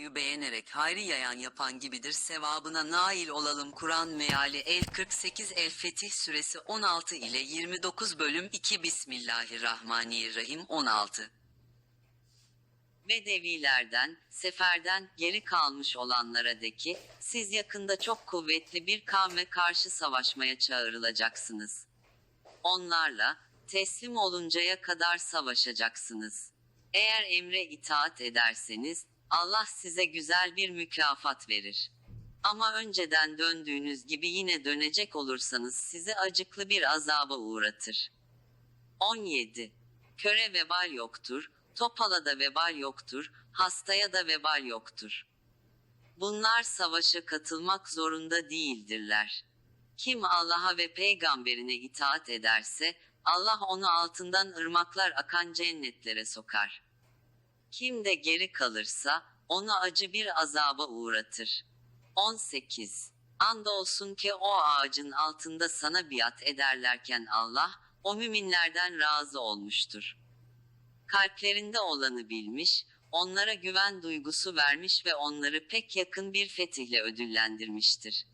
videoyu beğenerek hayrı yayan yapan gibidir sevabına nail olalım Kur'an meali El 48 El Fetih suresi 16 ile 29 bölüm 2 Bismillahirrahmanirrahim 16 Bedevilerden, seferden geri kalmış olanlara de ki, siz yakında çok kuvvetli bir kavme karşı savaşmaya çağrılacaksınız. Onlarla, teslim oluncaya kadar savaşacaksınız. Eğer emre itaat ederseniz, Allah size güzel bir mükafat verir. Ama önceden döndüğünüz gibi yine dönecek olursanız sizi acıklı bir azaba uğratır. 17. Köre vebal yoktur, topala da vebal yoktur, hastaya da vebal yoktur. Bunlar savaşa katılmak zorunda değildirler. Kim Allah'a ve peygamberine itaat ederse, Allah onu altından ırmaklar akan cennetlere sokar. Kim de geri kalırsa, onu acı bir azaba uğratır. 18. Andolsun ki o ağacın altında sana biat ederlerken Allah, o müminlerden razı olmuştur. Kalplerinde olanı bilmiş, onlara güven duygusu vermiş ve onları pek yakın bir fetihle ödüllendirmiştir.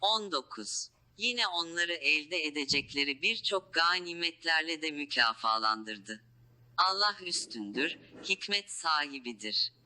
19. Yine onları elde edecekleri birçok ganimetlerle de mükafalandırdı. Allah üstündür, hikmet sahibidir.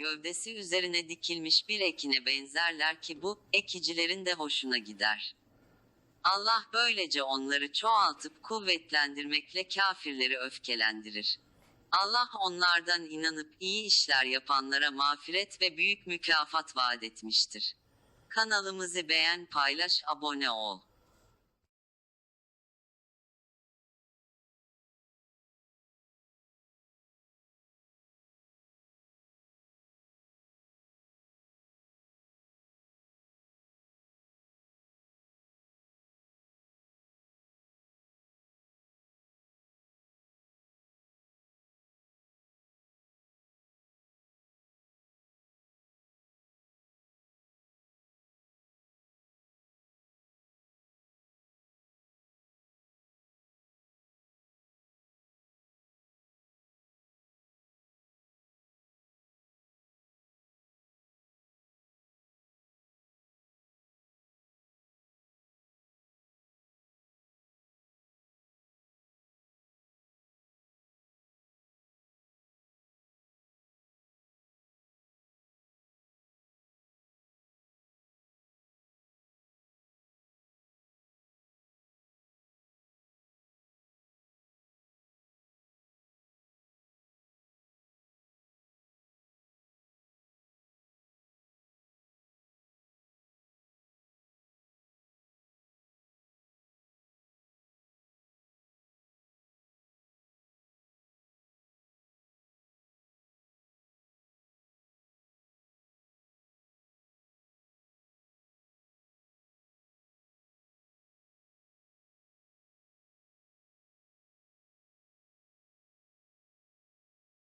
Gövdesi üzerine dikilmiş bir ekine benzerler ki bu, ekicilerin de hoşuna gider. Allah böylece onları çoğaltıp kuvvetlendirmekle kafirleri öfkelendirir. Allah onlardan inanıp iyi işler yapanlara mağfiret ve büyük mükafat vaat etmiştir. Kanalımızı beğen, paylaş, abone ol.